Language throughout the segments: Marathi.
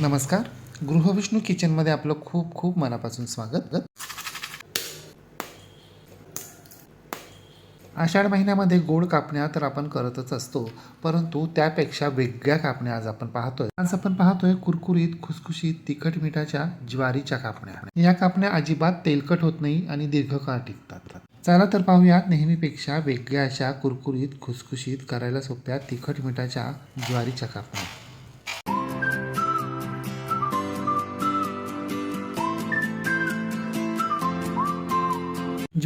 नमस्कार. गृहविष्णू किचनमध्ये आपलं खूप खूप मनापासून स्वागत. आषाढ महिन्यामध्ये गोड कापण्या तर आपण करतच असतो परंतु त्यापेक्षा वेगळ्या कापण्या आज आपण पाहतोय. आज आपण पाहतोय कुरकुरीत खुसखुशीत तिखट मिठाच्या ज्वारीच्या कापण्या. या कापण्या अजिबात तेलकट होत नाही आणि दीर्घकाळ टिकतात. चला तर पाहूयात नेहमीपेक्षा वेगळ्या अशा कुरकुरीत खुसखुशीत करायला सोप्या तिखट मिठाच्या ज्वारीच्या कापण्या.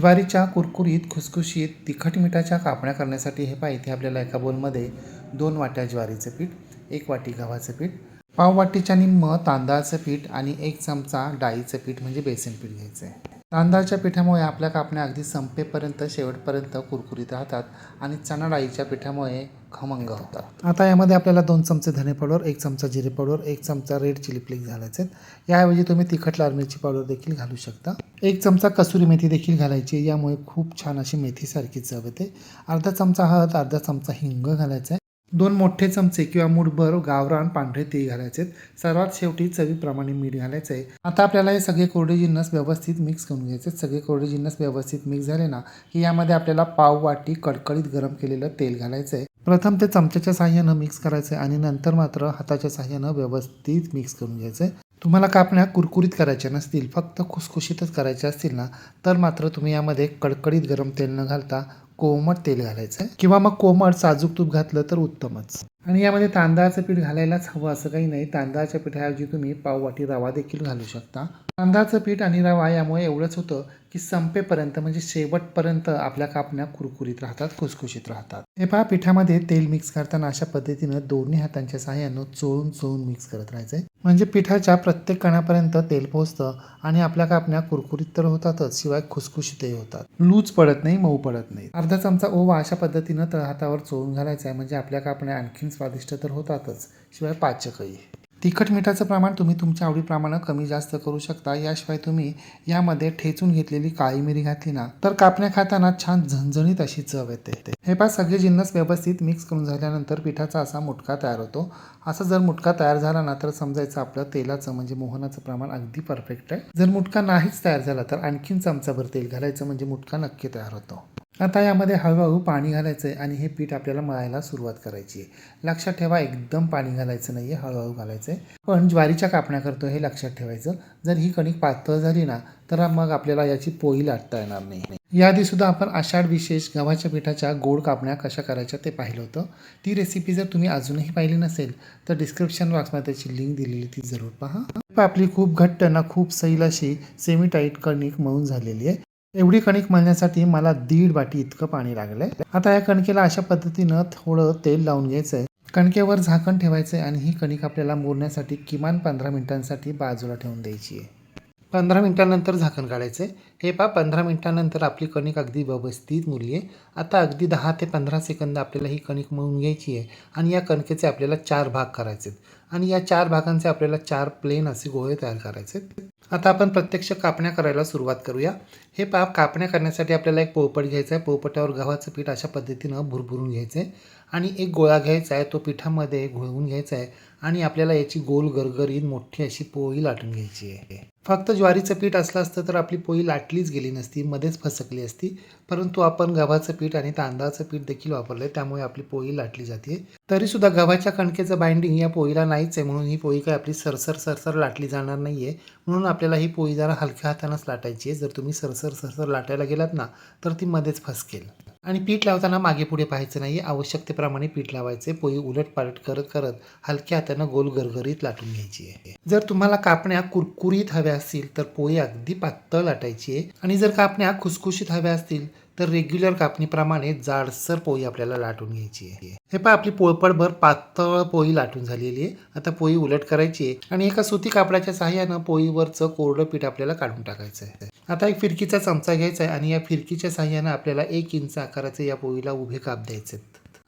ज्वारीच्या कुरकुरीत खुसखुशीत तिखट मिठाच्या कापण्या करण्यासाठी हे पाहिजे आपल्याला एका बोलमध्ये दोन वाट्या ज्वारीचं पीठ एक वाटी गव्हाचं पीठ पाव वाटीच्या निम्म तांदळाचं पीठ आणि एक चमचा डाळीचं पीठ म्हणजे बेसन पीठ घ्यायचं आहे तांदळाच्या पिठामुळे आपल्या कापण्या अगदी संपेपर्यंत शेवटपर्यंत कुरकुरीत राहतात आणि चणा डाळीच्या पिठामुळे खमंग होतात. आता यामध्ये आपल्याला दोन चमचे धने पावडर एक चमचा जिरे पावडर एक चमचा रेड चिली फ्लेक्स घालायचे आहेत याऐवजी तुम्ही तिखट लाल मिरची पावडर देखील घालू शकता. एक चमचा कसुरी मेथी देखील घालायची यामुळे खूप छान अशी मेथीसारखी चव येते. अर्धा चमचा हळद अर्धा चमचा हिंग घालायचा आहे. दोन मोठे चमचे किंवा मूठभर गावरान पांढरे ते घालायचे सर्वात शेवटी चवीप्रमाणे मीठ घालायचं आहे. आता आपल्याला हे सगळे कोरडे जिन्नस व्यवस्थित मिक्स करून घ्यायचे सगळे कोरडे जिन्नस व्यवस्थित मिक्स झाले ना की यामध्ये आपल्याला पाव वाटी कडकडीत गरम केलेलं तेल घालायचं आहे. प्रथम ते चमच्याच्या साह्यानं मिक्स करायचं आहे आणि नंतर मात्र हाताच्या साह्यानं व्यवस्थित मिक्स करून घ्यायचं आहे. तुम्हाला कापण्या कुरकुरीत करायच्या नसतील फक्त खुसखुशीतच करायच्या असतील ना तर मात्र तुम्ही यामध्ये कडकडीत गरम तेल न घालता कोमट तेल घालायचं. आहे किंवा मग कोमट साजूक तूप घातलं तर उत्तमच. आणि यामध्ये तांदळाचं पीठ घालायलाच हवं असं काही नाही तांदळाच्या पिठाऐवजी तुम्ही पाववाटी रवा देखील घालू शकता. तांदळाचं पीठ आणि रवा यामुळे एवढंच होतं की संपेपर्यंत म्हणजे शेवटपर्यंत आपल्या कापण्या कुरकुरीत राहतात खुसखुशीत राहतात. हे पहा पिठामध्ये तेल मिक्स करताना अशा पद्धतीनं दोन्ही हातांच्या सहाय्यानं चोळून चोळून मिक्स करत राहायचं म्हणजे पिठाच्या प्रत्येक कणापर्यंत तेल पोहोचतं आणि आपल्या कापण्या कुरकुरीत तर होतातच शिवाय खुसखुशीतही होतात. लूज पडत नाही मऊ पडत नाही. अर्धा चमचा ओवा अशा पद्धतीनं तळहातावर चोळून घालायचा आहे म्हणजे आपल्या कापण्या आणखीन स्वादिष्ट तर होतातच शिवाय पाचकही. तिखट मिठाचं प्रमाण तुम्ही तुमच्या आवडीप्रमाणे कमी जास्त करू शकता. याशिवाय तुम्ही यामध्ये ठेचून घेतलेली काळी मिरी घातली ना तर कापण्या खाताना छान झणझणीत अशी चव येते हे पाच सगळे जिन्नस व्यवस्थित मिक्स करून झाल्यानंतर पिठाचा असा मुटका तयार होतो. असा जर मुटका तयार झाला ना तर समजायचं आपलं तेलाचं म्हणजे मोहनाचं प्रमाण अगदी परफेक्ट आहे. जर मुटका नाहीच तयार झाला तर आणखीन चमचाभर तेल घालायचं म्हणजे मुटका नक्की तयार होतो. आता यामध्ये हळूहळू पाणी घालायचं आहे आणि हे पीठ आपल्याला मळायला सुरुवात करायची आहे. लक्षात ठेवा एकदम पाणी घालायचं नाही आहे हळूहळू घालायचं आहे पण ज्वारीच्या कापण्या करतो हे लक्षात ठेवायचं. जर ही कणिक पातळ झाली ना तर मग आपल्याला याची पोळी लाटता येणार नाही. याआधीसुद्धा आपण आषाढ विशेष गव्हाच्या पिठाच्या गोड कापण्या कशा करायच्या ते पाहिलं होतं. ती रेसिपी जर तुम्ही अजूनही पाहिली नसेल तर डिस्क्रिप्शन बॉक्समध्ये त्याची लिंक दिलेली ती जरूर पहा. आपली खूप घट्ट ना खूप सैल अशी सेमी टाईट कणिक मळून झालेली आहे. एवढी कणिक मळण्यासाठी मला दीड बाटी इतकं पाणी लागलंय. आता या कणकेला अशा पद्धतीनं थोडं तेल लावून घ्यायचं आहे कणकेवर झाकण ठेवायचं आहे आणि ही कणिक आपल्याला मोडण्यासाठी किमान पंधरा मिनिटांसाठी बाजूला ठेवून द्यायची आहे. पंधरा मिनिटांनंतर झाकण काढायचं आहे हे पहा पंधरा मिनिटांनंतर आपली कणिक अगदी व्यवस्थित मुरली आहे आता अगदी दहा ते पंधरा सेकंद आपल्याला ही कणिक मळून घ्यायची आहे आणि या कणकेचे आपल्याला चार भाग करायचे आहेत आणि या चार भागांचे आपल्याला चार प्लेन असे गोळे तयार करायचे आहेत आता आपण प्रत्यक्ष कापण्या करायला सुरुवात करूया. हे पाप कापण्या करण्यासाठी आपल्याला एक पोपट घ्यायचा आहे पोपटावर गव्हाचं पीठ अशा पद्धतीनं भुरभुरून घ्यायचं आहे आणि एक गोळा घ्यायचा आहे तो पिठामध्ये घोळवून घ्यायचा आहे आणि आपल्याला याची गोल गरगरीत मोठी अशी पोळी लाटून घ्यायची आहे. फक्त ज्वारीचं पीठ असलं असतं तर आपली पोळी लाटलीच गेली नसती मध्येच फसकली असती. परंतु आपण गव्हाचं पीठ आणि तांदळाचं पीठ देखील वापरलं आहे त्यामुळे आपली पोळी लाटली जाते. तरीसुद्धा गव्हाच्या कणकेचं बाइंडिंग या पोळीला नाहीच आहे म्हणून ही पोळी काय आपली सरसर सरसर लाटली जाणार नाही आहे म्हणून आपल्याला ही पोळी जरा हलक्या हातानंच लाटायची आहे. जर तुम्ही सरसर सरसर लाटायला गेलात ना तर ती मध्येच फसकेल. आणि पीठ लावताना मागे पुढे पाहायचं नाही आवश्यकतेप्रमाणे पीठ लावायचे पोळी उलट पालट करत करत हलक्या हातानं गोल गरगरीत लाटून घ्यायची आहे. जर तुम्हाला कापण्या कुरकुरीत हव्या असतील तर पोळी अगदी पातळ लाटायची आहे. आणि जर कापण्या खुसखुशीत हव्या असतील तर रेग्युलर कापणीप्रमाणे जाडसर पोळी आपल्याला लाटून घ्यायची आहे. हे पहा आपली पोळपळभर पातळ पोळी लाटून झालेली आहे. आता पोळी उलट करायची आहे आणि एका सुती कापडाच्या सहाय्यानं पोळीवरचं कोरडं पीठ आपल्याला काढून टाकायचं आहे. आता एक फिरकीचा चमचा घ्यायचा आहे आणि या फिरकीच्या साह्यानं आपल्याला एक इंच आकाराचे या पोळीला उभे काप द्यायचे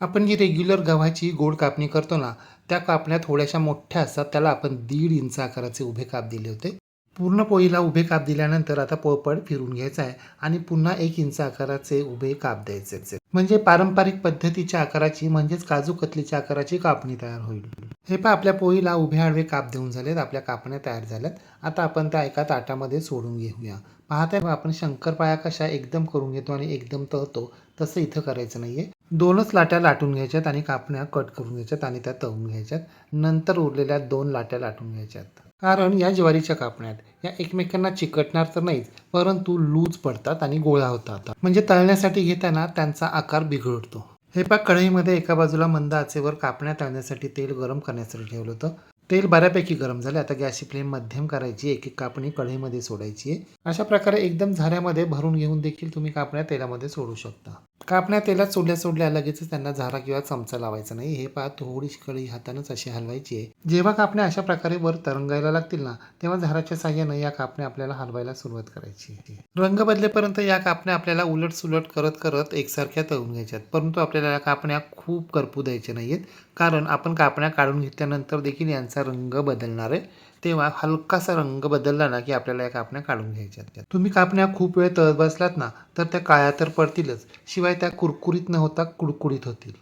आपण जी रेग्युलर गव्हाची गोड कापणी करतो ना त्या कापण्या थोड्याशा मोठ्या असतात त्याला आपण दीड इंच आकाराचे उभे काप दिले होते. पूर्ण पोळीला उभे काप दिल्यानंतर आता पोळपड फिरून घ्यायचा आहे आणि पुन्हा एक इंच आकाराचे उभे काप द्यायचे म्हणजे पारंपरिक पद्धतीच्या आकाराची म्हणजेच काजू कतलीच्या आकाराची कापणी तयार होईल. हे पहा आपल्या पोळीला उभे आडवे काप देऊन झालेत आपल्या कापण्या तयार झाल्यात. आता आपण त्या एका ताटामध्ये सोडून घेऊया. पाहताय आपण शंकरपाळ्या कशा एकदम करून घेतो आणि एकदम तळतो तसं इथं करायचं नाहीये. दोनच लाट्या लाटून घ्यायच्यात आणि कापण्या कट करून घ्यायच्यात आणि त्या तळून घ्यायच्यात. नंतर उरलेल्या दोन लाट्या लाटून घ्यायच्यात. कारण या ज्वारीच्या कापण्यात या एकमेकांना चिकटणार तर नाहीच परंतु लूज पडतात आणि गोळा होतात. म्हणजे तळण्यासाठी घेताना त्यांचा आकार बिघडतो. हे पा कढईमध्ये एका बाजूला मंद आचेवर कापण्या तळण्यासाठी तेल गरम करण्यासाठी ठेवलं होतं. तेल बऱ्यापैकी गरम झाले. आता गॅसची फ्लेम मध्यम करायची एक एक कापणी कढईमध्ये सोडायची आहे. अशा प्रकारे एकदम झाऱ्यामध्ये भरून घेऊन देखील तुम्ही कापण्या तेलामध्ये सोडू शकता. कापण्या तेलात सोडल्या सोडल्या लगेचच त्यांना झारा किंवा चमचा लावायचा नाही. हे पहा थोडीशी कळी हातानंच अशी हलवायची आहे. जेव्हा कापण्या अशा प्रकारे वर तरंगायला लागतील ना तेव्हा झाराच्या साह्यानं या कापण्या आपल्याला हलवायला सुरुवात करायची आहे. रंग बदलेपर्यंत या कापण्या आपल्याला उलट सुलट करत करत एकसारख्या तळून घ्यायच्यात. परंतु आपल्याला या कापण्या खूप करपू द्यायच्या नाहीयेत. कारण आपण कापण्या काढून घेतल्यानंतर देखील यांचा रंग बदलणार आहे. तेव्हा हलकासा रंग बदलला ना की आपल्याला या कापण्या काढून घ्यायच्या तुम्ही कापण्या खूप वेळ तळत बसलात ना तर त्या काळ्या तर पडतीलच. शिवाय त्या कुरकुरीत न होता कुडकुडीत होतील.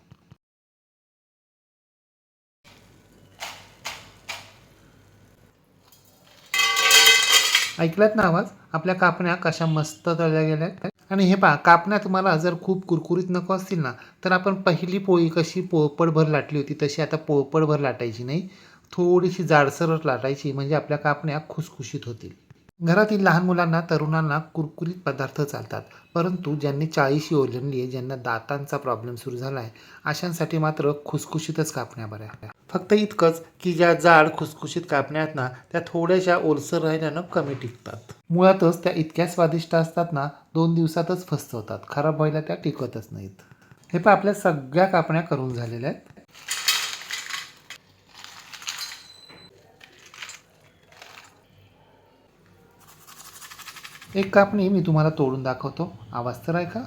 ऐकलात ना आवाज? आपल्या कापण्या कशा मस्त तळल्या गेल्या आणि हे पहा कापण्या तुम्हाला जर खूप कुरकुरीत नको असतील ना तर आपण पहिली पोळी कशी पोळपडभर लाटली होती तशी आता पोळपडभर लाटायची नाही. थोडीशी जाडसर लाटायची म्हणजे आपल्या कापण्या खुसखुशीत होतील. घरातील लहान मुलांना तरुणांना कुरकुरीत पदार्थ चालतात. परंतु ज्यांनी चाळीशी ओलंडली आहे ज्यांना दातांचा प्रॉब्लेम सुरू झाला आहे अशांसाठी मात्र खुसखुशीतच कापण्या बऱ्या फक्त इतकंच की ज्या जाड खुसखुशीत कापण्या आहेत ना त्या थोड्याशा ओलसर राहिल्यानं कमी टिकतात. मुळातच त्या इतक्या स्वादिष्ट असतात ना दोन दिवसातच फस्त होतात खराब व्हायला त्या टिकतच नाहीत. हे पण आपल्या सगळ्या कापण्या करून झालेल्या आहेत. एक कापणी मी तुम्हाला तोडून दाखवतो. आवाज तर ऐका.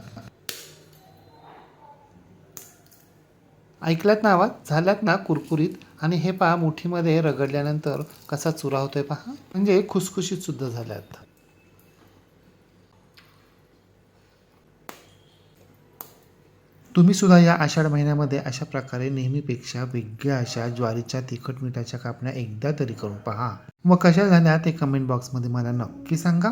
ऐकल्यात ना आवाज? झाल्यात ना कुरकुरीत? आणि हे पहा मुठीमध्ये रगडल्यानंतर कसा चुरा होतोय पहा. म्हणजे खुसखुशीत सुद्धा झाल्यात. तुम्ही सुद्धा या आषाढ महिन्यामध्ये अशा प्रकारे नेहमीपेक्षा वेगळ्या अशा ज्वारीच्या तिखट मिठाच्या कापण्या एकदा तरी करून पहा. व कशा झाल्या ते कमेंट बॉक्समध्ये मला नक्की सांगा.